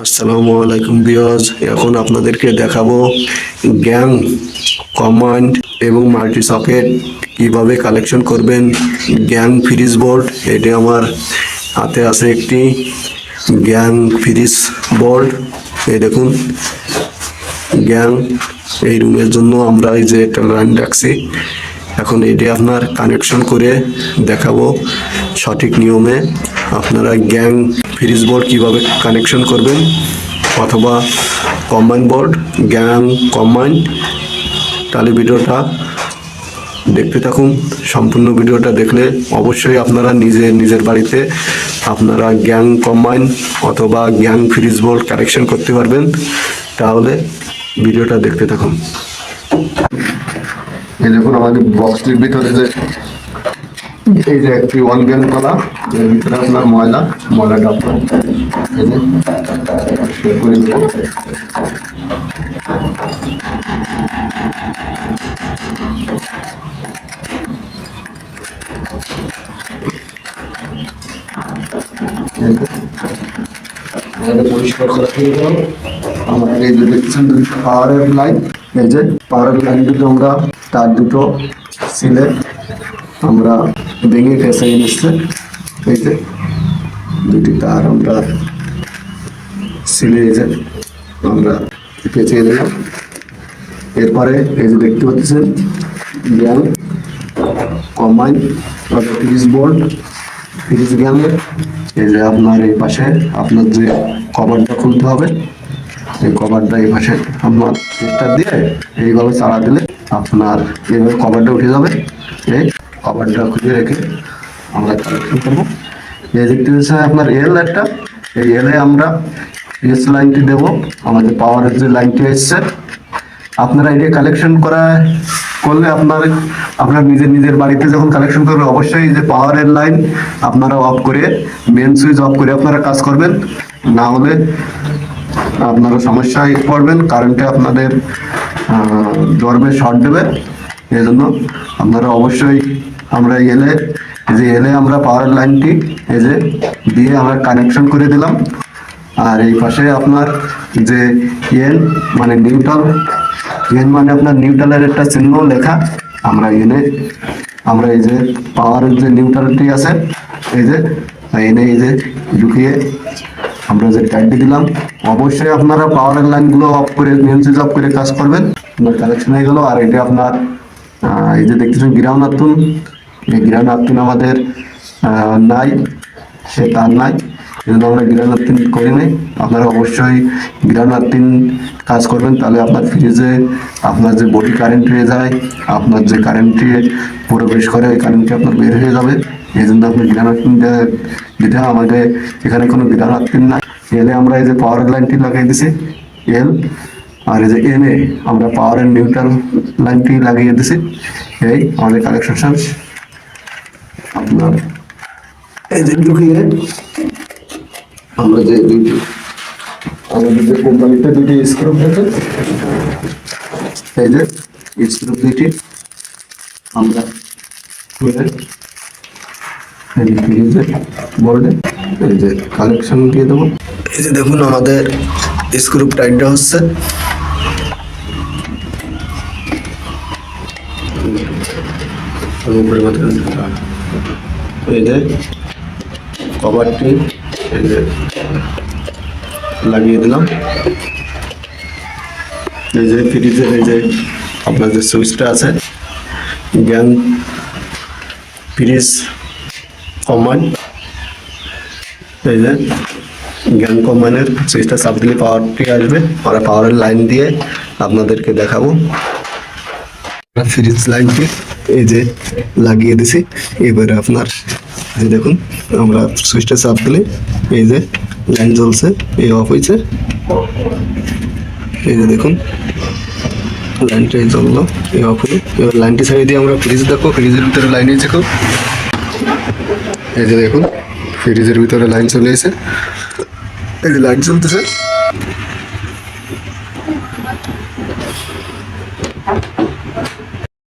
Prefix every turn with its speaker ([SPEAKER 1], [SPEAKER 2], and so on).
[SPEAKER 1] আসসালামু আলাইকুম বিয়াজ এখন আপনাদেরকে দেখাবো গ্যাং কমান্ড এবং মাল্টি সকেট কীভাবে কালেকশন করবেন গ্যাং ফ্রিজ বোর্ড। এটি আমার হাতে আছে একটি গ্যাং ফ্রিজ বোর্ড। এই দেখুন, গ্যাং এই রুমের জন্য আমরা এই যে একটা লাইন রাখছি। এখন এটি আপনার কানেকশন করে দেখাবো সঠিক নিয়মে। আপনারা গ্যাং, ফ্রিজ বোর্ড কীভাবে কানেকশন করবেন? অথবা কম্বাইন বোর্ড গ্যাং কম্বাইন তাহলে ভিডিওটা দেখতে থাকুন। সম্পূর্ণ ভিডিওটা দেখলে অবশ্যই আপনারা নিজে, নিজের বাড়িতে আপনারা গ্যাং কম্বাইন অথবা গ্যাং ফ্রিজ বোর্ড কালেকশন করতে পারবেন। তাহলে ভিডিওটা দেখতে থাকুন। এই দেখুন, আমাদের বক্সটির ভিতরে যে এই যে একটি ওয়ান গ্যান কলা, এর ভিতরে আপনার ময়লা ময়লাটা আপনার এই যে বের করে পরিষ্কার করা আমাদের এই লাইন এই যে লাইন দুটো আমরা, তার দুটো সিলে আমরা ভেঙে ফেসে নিচ্ছে এই যে দুটি তার আমরা সিলে যে আমরা পেঁচিয়ে দিলাম। এরপরে এই যে দেখতে পাচ্ছেন, জ্ঞান কম্বাইন ফ্রিজ বোর্ড, ফ্রিজ জ্ঞানের এই যে আপনার এই পাশে আপনার যে কভারটা খুলতে হবে, এই কভারটা এই পাশে আপনার চেষ্টা দিয়ে এইভাবে চালা দিলে আপনার এইভাবে কভারটা উঠে যাবে। এই কভারটা খুলে রেখে আমরা কালেকশন করব। এই দেখতে পাচ্ছেন আপনার এল একটা। এই এলে আমরা এস লাইনটি দেবো। আমাদের পাওয়ারের যে লাইনটি এসছে, আপনারা এটা কালেকশন করা, করলে আপনার আপনার নিজের নিজের বাড়িতে যখন কালেকশন করবেন, অবশ্যই যে পাওয়ারের লাইন আপনারা অফ করে মেন সুইচ অফ করে আপনারা কাজ করবেন। না হলে আপনারা সমস্যায় পড়বেন কারেন্টে আপনাদের ধরবে শর্ট দেবে। এই জন্য আপনারা অবশ্যই আমরা এলে যে এলে আমরা পাওয়ার লাইনটি এই যে দিয়ে আমরা কানেকশন করে দিলাম। আর এই পাশে আপনার যে এন মানে নিউট্রাল এন মানে আপনার নিউট্রালের একটা চিহ্ন লেখা। আমরা এনে, আমরা এই যে পাওয়ারের যে নিউট্রালটি আছে, এই যে, এনে এই যে ঢুকিয়ে আমরা যে টাইটটি দিলাম। অবশ্যই আপনারা পাওয়ারের লাইনগুলো অফ করে সুইচ অফ করে কাজ করবেন। আপনার হয়ে গেল। আর এটা আপনার এই যে দেখতেছেন গ্রাউন্ড আতুন এই গ্রাউন্ড আতুন আমাদের নাই, সে তার নাই কিন্তু আমরা গ্রাউন্ড আর্থিন করি নাই। আপনারা অবশ্যই গ্রাউন্ড আর্থিন কাজ করবেন, তাহলে আপনার ফ্রিজে আপনার যে বডি কারেন্ট হয়ে যায়, আপনার যে কারেন্টটি প্রবেশ করে ওই কারেন্টটি আপনার বের হয়ে যাবে। এই জন্য আপনি গ্রাউন্ড আর্থিন দিতে আমাদের এখানে কোনো গ্রাউন্ড আর্থিন নাই। এলে আমরা এই যে পাওয়ার লাইনটি লাগিয়ে দিছি এল আর এই যে এনে আমরা পাওয়ারের নিউট্রাল লাইনটি লাগিয়ে দিছি। এই আমাদের কালেকশন এই যে ঢুকিয়ে আমরা যে দুইটি আমাদের যে কোম্পানিতে দুইটি স্ক্রু আছে এই যে স্ক্রু দুইটি। আমরা খুলে এই যে বোর্ডে দিয়ে দেবো। এই যে দেখুন আমাদের স্ক্রু টাইটটা হচ্ছে। এই যে কভারটি এই যে লাগিয়ে দিলাম। এই যে ফ্রিজের এই যে আপনার যে সুইচটা আছে, জ্ঞান ফ্রিজ কমান এই যে জ্ঞান কমানের সুইচটা চাপ দিলে পাওয়ারটি আসবে, আমরা পাওয়ারের লাইন দিয়ে আপনাদেরকে দেখাবো। ফ্রিজ লাইনটি এই যে লাগিয়ে দিছি। এবারে আপনার এই দেখুন, আমরা সুইচটা চাপ দিলে এই যে লাইন জ্বলছে, এই অফ হয়েছে। এই যে দেখুন লাইনটা এই জ্বললো, এই অফ হলো। এবার লাইনটি ছেড়ে দিয়ে আমরা ফ্রিজ দেখো ফ্রিজের ভিতরে লাইন এসে দেখো। এই যে দেখুন ফ্রিজের ভিতরে লাইন চলে এসে এই যে লাইন চলতেছে।